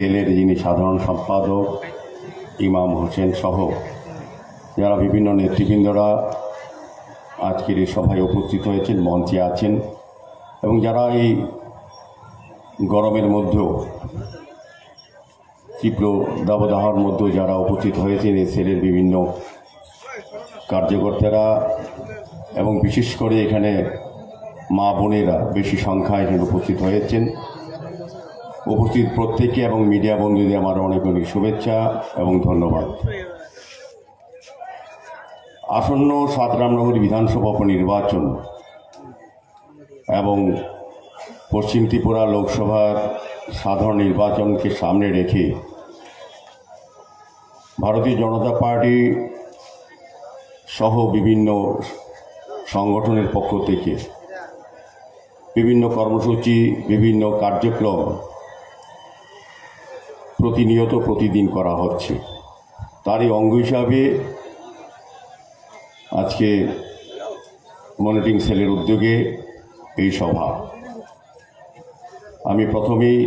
এলের যিনি সাধারণ সম্পাদক, ইমাম হোসেন সহ যারা বিভিন্ন নেতৃবৃন্দরা আজকের এই সভায় উপস্থিত হয়েছেন, মঞ্চে আছেন এবং যারা এই গরমের মধ্যেও, তীব্র দাবদাহর মধ্যেও যারা উপস্থিত হয়েছেন, এই সেলের বিভিন্ন কার্যকর্তারা এবং বিশেষ করে এখানে মা বোনেরা বেশি সংখ্যায় এখানে উপস্থিত হয়েছেন। উপস্থিত প্রত্যেকে এবং মিডিয়া বন্ধুদের আমার অনেক অনেক শুভেচ্ছা এবং ধন্যবাদ। আসন্ন সাত রামনগর বিধানসভা উপনির্বাচন এবং পশ্চিম ত্রিপুরা লোকসভার সাধারণ নির্বাচনকে সামনে রেখে ভারতীয় জনতা পার্টি সহ বিভিন্ন সংগঠনের পক্ষ থেকে বিভিন্ন কর্মসূচি, বিভিন্ন কার্যক্রম প্রতিনিয়ত প্রতিদিন করা হচ্ছে। তারই অঙ্গ হিসাবে আজকে মনিটরিং সেলের উদ্যোগে এই সভা। আমি প্রথমেই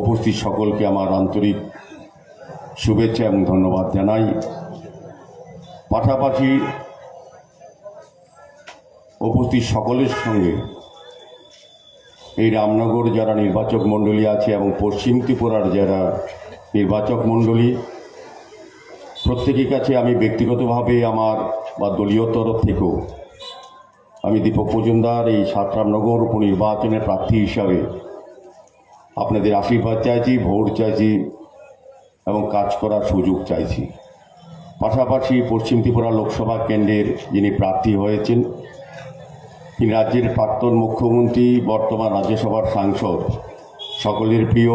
উপস্থিত সকলকে আমার আন্তরিক শুভেচ্ছা এবং ধন্যবাদ জানাই। পাশাপাশি উপস্থিত সকলের সঙ্গে এই রামনগর যারা নির্বাচক মণ্ডলী আছে এবং পশ্চিম ত্রিপুরার যারা নির্বাচক মণ্ডলী, প্রত্যেকের কাছে আমি ব্যক্তিগতভাবে আমার বা দলীয় তরফ থেকেও আমি দীপক মজুমদার, এই সাতরামনগর উপনির্বাচনের প্রার্থী হিসাবে আপনাদের আশীর্বাদ চাইছি, ভোট চাইছি এবং কাজ করার সুযোগ চাইছি। পাশাপাশি পশ্চিম ত্রিপুরা লোকসভা কেন্দ্রের যিনি প্রার্থী হয়েছেন তিনি রাজ্যের প্রাক্তন মুখ্যমন্ত্রী, বর্তমান রাজ্যসভার সাংসদ, সকলের প্রিয়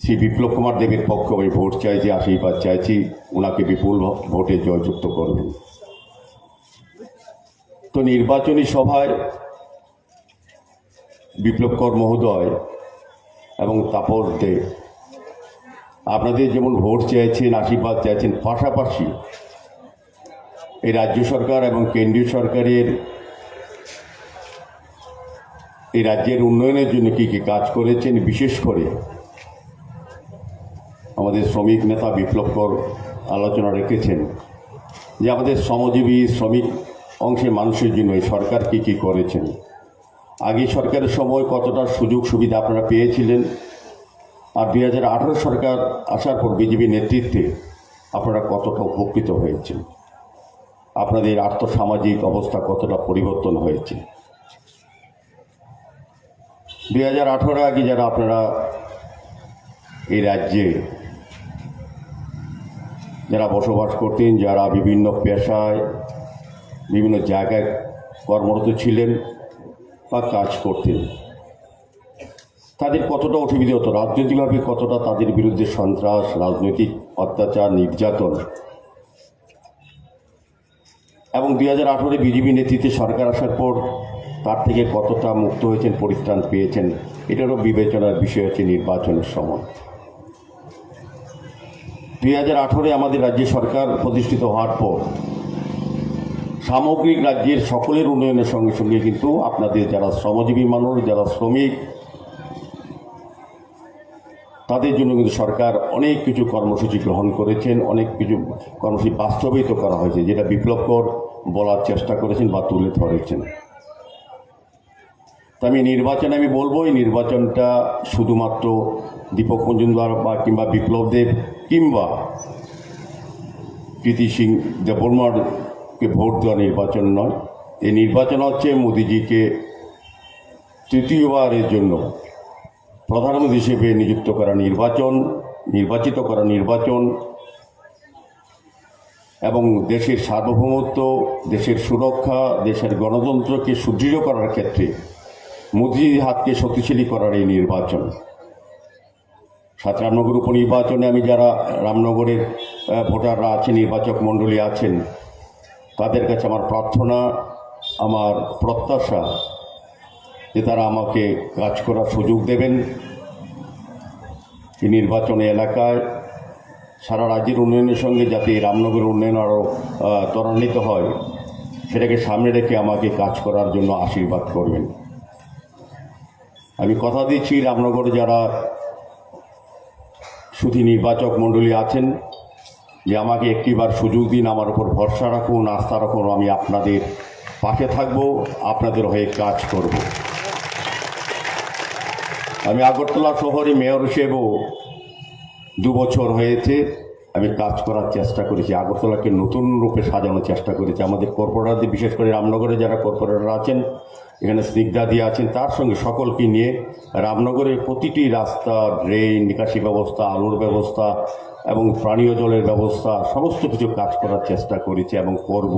শ্রী বিপ্লব কুমার দেবের পক্ষে আমি ভোট চাইছি, আশীর্বাদ চাইছি। ওনাকে বিপুল ভোটে জয়যুক্ত করবেন। তো নির্বাচনী সভায় বিপ্লব কর মহোদয় এবং তাপস দে, আপনাদের যেমন ভোট চেয়েছেন আশীর্বাদ চাইছেন, পাশাপাশি এই রাজ্য সরকার এবং কেন্দ্রীয় সরকারের এই রাজ্যের উন্নয়নের জন্য কী কী কাজ করেছেন, বিশেষ করে আমাদের শ্রমিক নেতা বিপ্লব কর আলোচনা রেখেছেন যে আমাদের শ্রমজীবী শ্রমিক অংশের মানুষের জন্য এই সরকার কী কী করেছেন। আগে সরকারের সময় কতটা সুযোগ সুবিধা আপনারা পেয়েছিলেন আর দুই হাজার আঠারো সরকার আসার পর বিজেপি নেতৃত্বে আপনারা কতটা উপকৃত হয়েছেন? আপনাদের আর্থসামাজিক অবস্থা কতটা পরিবর্তন হয়েছে? দুই হাজার আঠারো আগে যারা আপনারা এই রাজ্যে যারা বসবাস করতেন, যারা বিভিন্ন পেশায়, বিভিন্ন জায়গায় কর্মরত ছিলেন বা কাজ করতেন, তাদের কতটা অসুবিধা হতো? রাজনৈতিকভাবে কতটা তাদের বিরুদ্ধে সন্ত্রাস, রাজনৈতিক অত্যাচার, নির্যাতন? এবং দুই হাজার আঠারোতে বিজেপি নেতৃত্বে সরকার আসার পর তার থেকে কতটা মুক্ত হয়েছেন, পরিত্রাণ পেয়েছেন, এটারও বিবেচনার বিষয় হচ্ছে নির্বাচনের সময়। দুই হাজার আমাদের রাজ্যে সরকার প্রতিষ্ঠিত হওয়ার পর সামগ্রিক রাজ্যের সকলের উন্নয়নের সঙ্গে সঙ্গে কিন্তু আপনাদের যারা শ্রমজীবী মানুষ, যারা শ্রমিক, তাদের জন্য কিন্তু সরকার অনেক কিছু কর্মসূচি গ্রহণ করেছেন, অনেক কিছু কর্মসূচি বাস্তবায়িত করা হয়েছে, যেটা বিপ্লবকর বলার চেষ্টা করেছেন বা তুলে ধরেছেন। তা আমি নির্বাচনে আমি বলব এই নির্বাচনটা শুধুমাত্র দীপক মজুমদার বা কিংবা বিপ্লব দেব কিংবা কৃতি সিং দেববর্মারকে ভোট দেওয়া নির্বাচন নয়। এই নির্বাচন হচ্ছে মোদিজিকে তৃতীয়বারের জন্য প্রধানমন্ত্রী হিসেবে নিযুক্ত করা নির্বাচন, নির্বাচিত করা নির্বাচন এবং দেশের সার্বভৌমত্ব, দেশের সুরক্ষা, দেশের গণতন্ত্রকে সুদৃঢ় করার ক্ষেত্রে মোদিজির হাতকে শক্তিশালী করার এই নির্বাচন। সাত রামনগর উপনির্বাচনে আমি যারা রামনগরের ভোটাররা আছেন, নির্বাচক মণ্ডলী আছেন, তাদের কাছে আমার প্রার্থনা, আমার প্রত্যাশা যে তারা আমাকে কাজ করার সুযোগ দেবেন। এই নির্বাচনী এলাকায় সারা রাজ্যের উন্নয়নের সঙ্গে যাতে রামনগরের উন্নয়ন আরও ত্বরান্বিত হয়, সেটাকে সামনে রেখে আমাকে কাজ করার জন্য আশীর্বাদ করবেন। আমি কথা দিচ্ছি রামনগরে যারা শুধু নির্বাচক মণ্ডলী আছেন, যে আমাকে একটিবার সুযোগ দিন, আমার উপর ভরসা রাখুন, আস্থা রাখুন, আমি আপনাদের পাশে থাকব, আপনাদের হয়ে কাজ করব। আমি আগরতলা শহরে মেয়র হিসেবেও দু বছর হয়েছে, আমি কাজ করার চেষ্টা করেছি, আগরতলাকে নতুন রূপে সাজানোর চেষ্টা করেছি। আমাদের কর্পোরেটরদের, বিশেষ করে রামনগরে যারা কর্পোরেটর আছেন এখানে স্নিগ্ধাদি আছেন তার সঙ্গে সকলকে নিয়ে রামনগরের প্রতিটি রাস্তা ড্রেন নিকাশি ব্যবস্থা, আলোর ব্যবস্থা এবং পানীয় জলের ব্যবস্থা, সমস্ত কিছু কাজ করার চেষ্টা করেছি এবং করব।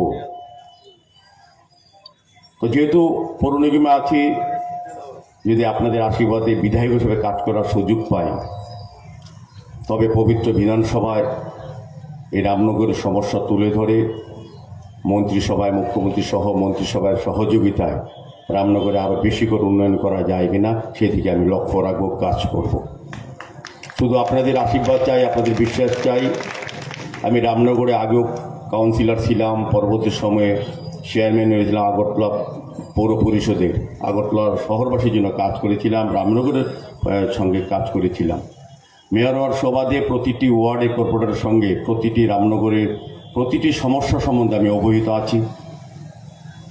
তো যেহেতু পৌর নিগমে আছি, যদি আপনাদের আশীর্বাদে বিধায়ক হিসেবে কাজ করার সুযোগ পাই, তবে পবিত্র বিধানসভায় এই রামনগরের সমস্যা তুলে ধরে মন্ত্রিসভায়, মুখ্যমন্ত্রী সহ মন্ত্রিসভার সহযোগিতায় রামনগরে আরও বেশি করে উন্নয়ন করা যায় কিনা সেদিকে আমি লক্ষ্য রাখব, কাজ করব। শুধু আপনাদের আশীর্বাদ চাই, আপনাদের বিশ্বাস চাই। আমি রামনগরে আগেও কাউন্সিলর ছিলাম, পরবর্তী সময়ে চেয়ারম্যান হয়েছিলাম আগরতলা পৌর পরিষদের আগরতলার শহরবাসীর জন্য কাজ করেছিলাম, রামনগরের সঙ্গে কাজ করেছিলাম। মেয়র হওয়ার সবাদে প্রতিটি ওয়ার্ডে কর্পোরেটরের সঙ্গে প্রতিটি রামনগরের প্রতিটি সমস্যা সম্বন্ধে আমি অবহিত আছি।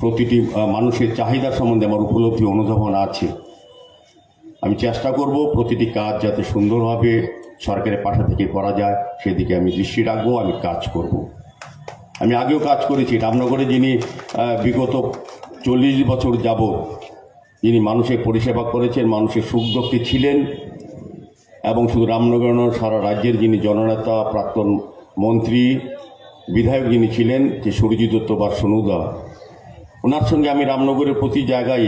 প্রতিটি মানুষের চাহিদা সম্বন্ধে আমার উপলব্ধি অনুধাবন আছে। আমি চেষ্টা করব প্রতিটি কাজ যাতে সুন্দরভাবে সরকারের পাশা থেকে করা যায়, সেদিকে আমি দৃষ্টি রাখব, আমি কাজ করব। আমি আগেও কাজ করেছি, রামনগরে যিনি বিগত চল্লিশ বছর যাবৎ যিনি মানুষের পরিষেবা করেছেন, মানুষের সুখ দুঃখে ছিলেন, এবং শুধু রামনগর সারা রাজ্যের যিনি জননেতা, প্রাক্তন মন্ত্রী, বিধায়ক যিনি ছিলেন, যে সুরজিৎ দত্ত বা সোনুদা ওনার সঙ্গে আমি রামনগরের প্রতি জায়গায়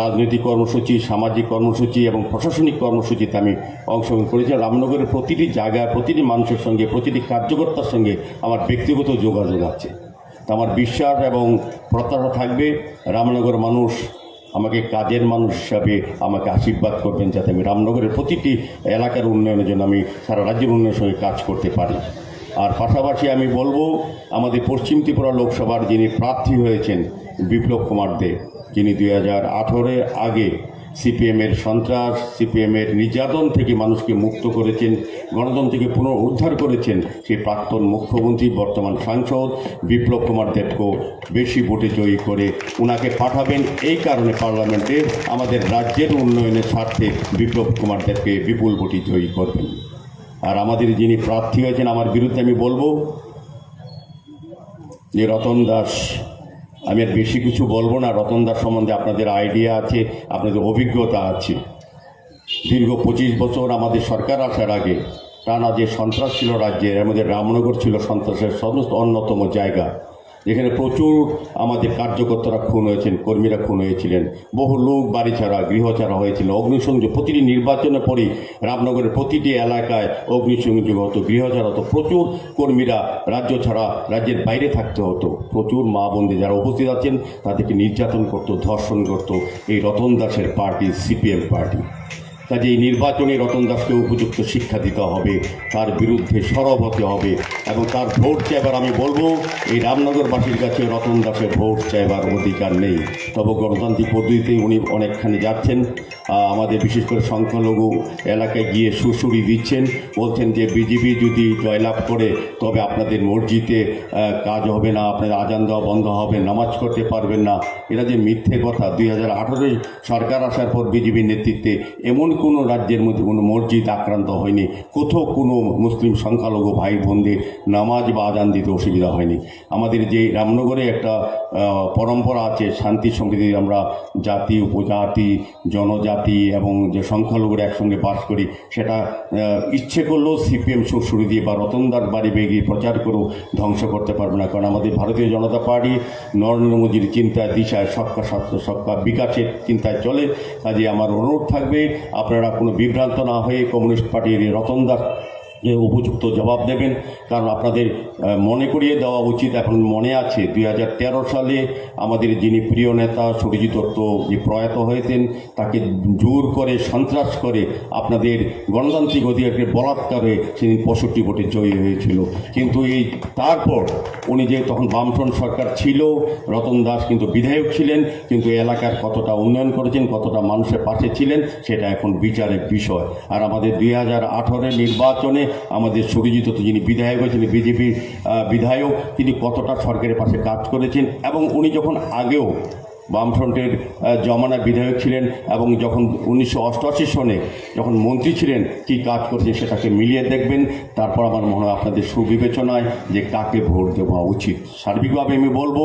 রাজনৈতিক কর্মসূচি, সামাজিক কর্মসূচি এবং প্রশাসনিক কর্মসূচিতে আমি অংশগ্রহণ করেছি। রামনগরের প্রতিটি জায়গায়, প্রতিটি মানুষের সঙ্গে, প্রতিটি কার্যকর্তার সঙ্গে আমার ব্যক্তিগত যোগাযোগ আছে। তা আমার বিশ্বাস এবং প্রত্যাশা থাকবে, রামনগর মানুষ আমাকে কাজের মানুষ হিসাবে আমাকে আশীর্বাদ করবেন যাতে আমি রামনগরের প্রতিটি এলাকার উন্নয়নের জন্য আমি সারা রাজ্যের উন্নয়নের সঙ্গে কাজ করতে পারি। আর পাশাপাশি আমি বলব, আমাদের পশ্চিম ত্রিপুরা লোকসভার যিনি প্রার্থী হয়েছেন বিপ্লব কুমার দে, যিনি দুই হাজার আঠেরোর আগে সিপিএমের সন্ত্রাস সিপিএমের নির্যাতন থেকে মানুষকে মুক্ত করেছেন, গণতন্ত্রকে পুনরুদ্ধার করেছেন সেই প্রাক্তন মুখ্যমন্ত্রী, বর্তমান সাংসদ বিপ্লব কুমার দেবকে বেশি ভোটে জয়ী করে ওনাকে পাঠাবেন। এই কারণে পার্লামেন্টে আমাদের রাজ্যের উন্নয়নের স্বার্থে বিপ্লব কুমার দেবকে বিপুল ভোটে জয়ী করবেন। আর আমাদের যিনি প্রার্থী হয়েছেন, আমার বিরুদ্ধে আমি বলব যে রতন দাস আমি আর বেশি কিছু বলব না। রতনদার সম্বন্ধে আপনাদের আইডিয়া আছে, আপনাদের অভিজ্ঞতা আছে। দীর্ঘ পঁচিশ বছর আমাদের সরকার আসার আগে টানা যে সন্ত্রাস ছিল রাজ্যে আমাদের রামনগর ছিল সন্ত্রাসের সমস্ত অন্যতম জায়গা। যেখানে প্রচুর আমাদের কার্যকর্তারা খুন হয়েছেন, কর্মীরা খুন হয়েছিলেন। বহু লোক, বাড়ি ছাড়া, গৃহ ছাড়া হয়েছিল। অগ্নিসংযোগ, প্রতিটি নির্বাচনের পরই রামনগরের প্রতিটি এলাকায় অগ্নিসংযোগ হতো, গৃহ ছাড়া হতো। প্রচুর কর্মীরা রাজ্য ছাড়া রাজ্যের বাইরে থাকতে হতো। প্রচুর মা বন্দী যারা উপস্থিত আছেন, তাদেরকে নির্যাতন করতো, ধর্ষণ করতো। এই রতন দাসের পার্টি, সিপিএম পার্টি। কাজে এই নির্বাচনে রতন দাসকে উপযুক্ত শিক্ষা দিতে হবে, তার বিরুদ্ধে সরব হতে হবে এবং তার ভোট চাইবার আমি বলব, এই রামনগরবাসীর কাছে রতন দাসের ভোট চাইবার অধিকার নেই। তবে গণতান্ত্রিক পদ্ধতিতে উনি অনেকখানি যাচ্ছেন। আমাদের বিশেষ করে সংখ্যালঘু এলাকায় গিয়ে সুরসুরি দিচ্ছেন। বলছেন যে, বিজেপি যদি জয়লাভ করে, তবে আপনাদের মসজিদে কাজ হবে না, আপনাদের আজান দেওয়া বন্ধ হবে, নামাজ করতে পারবেন না। এটা যে মিথ্যে কথা, দুই হাজার সরকার আসার পর বিজেপির নেতৃত্বে এমন কোনো রাজ্যের মধ্যে কোনো মসজিদ আক্রান্ত হয়নি, কোথাও কোনো মুসলিম সংখ্যালঘু ভাই বোনদের নামাজ বা আজান দিতে অসুবিধা হয়নি। আমাদের যে রামনগরে একটা পরম্পরা আছে, শান্তি সম্প্রীতি আমরা জাতি, উপজাতি, জনজাতি এবং যে সংখ্যালঘুরা একসঙ্গে বাস করি, সেটা ইচ্ছে করলেও সিপিএম সুরসুরি দিয়ে বা রতনদার বাড়ি বেগিয়ে প্রচার করেও ধ্বংস করতে পারবে না। কারণ আমাদের ভারতীয় জনতা পার্টি নরেন্দ্র মোদীর চিন্তায় দিশায় সবকা সবকা বিকাশের চিন্তায় চলে। কাজে আমার অনুরোধ থাকবে আপনারা কোনো বিভ্রান্ত না হয়ে কমিউনিস্ট পার্টির রতনদার যে উপযুক্ত জবাব দেবেন, কারণ আপনাদের মনে করিয়ে দেওয়া উচিত এখন মনে আছে। দুই হাজার তেরো সালে আমাদের যিনি প্রিয় নেতা সুরজিৎ দত্ত যে প্রয়াত হয়েছেন, তাকে জোর করে, সন্ত্রাস করে আপনাদের গণতান্ত্রিক অধিকারকে বলাৎকারে তিনি পঁয়ষট্টি ভোটে জয়ী হয়েছিল। কিন্তু এই তারপর উনি যে তখন বামফ্রন্ট সরকার ছিল, রতন দাস কিন্তু বিধায়ক ছিলেন, কিন্তু এলাকার কতটা উন্নয়ন করেছেন, কতটা মানুষের পাশে ছিলেন, সেটা এখন বিচারের বিষয়। আর আমাদের দুই হাজার নির্বাচনে আমাদের সুরজিৎ যিনি বিধায়ক হয়েছেন বিজেপির বিধায়ক, তিনি কতটা সরকারের পাশে কাজ করেছেন এবং উনি যখন আগেও বামফ্রন্টের জমানা বিধায়ক ছিলেন এবং যখন উনিশশো অষ্টআশি সনে যখন মন্ত্রী ছিলেন, কী কাজ করেছেন সেটাকে মিলিয়ে দেখবেন। তারপর আমার মনে হয় আপনাদের সুবিবেচনায় যে কাকে ভোট দেওয়া উচিত। সার্বিকভাবে আমি বলব,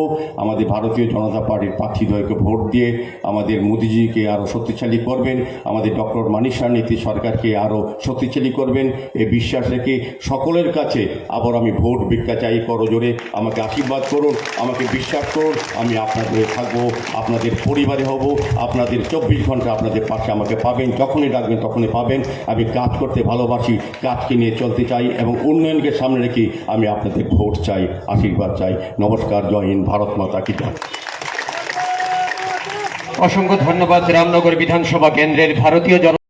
আমাদের ভারতীয় জনতা পার্টির প্রার্থীদ্বয়কে ভোট দিয়ে আমাদের মোদিজিকে আরও শক্তিশালী করবেন, আমাদের ডক্টর মানিসা নীতি সরকারকে আরও শক্তিশালী করবেন। এ বিশ্বাস রেখে সকলের কাছে আবার আমি ভোট ভিক্ষা চাই করজোরে। আমাকে আশীর্বাদ করুন, আমাকে বিশ্বাস করুন, আমি আপনাদের থাকব। আপনাদের পরিবারে হব, আপনাদের চব্বিশ ঘণ্টা আপনাদের পাশে আমাকে পাবেন, যখনই ডাকবেন তখনই পাবেন। আমি কাজ করতে ভালোবাসি, কাজকে নিয়ে চলতে চাই এবং উন্নয়নকে সামনে রেখে আমি আপনাদের ভোট চাই, আশীর্বাদ চাই। নমস্কার, জয় হিন্দ, ভারত মাতা কি জয়। অসংখ্য ধন্যবাদ, রামনগর বিধানসভা কেন্দ্রের ভারতীয় জন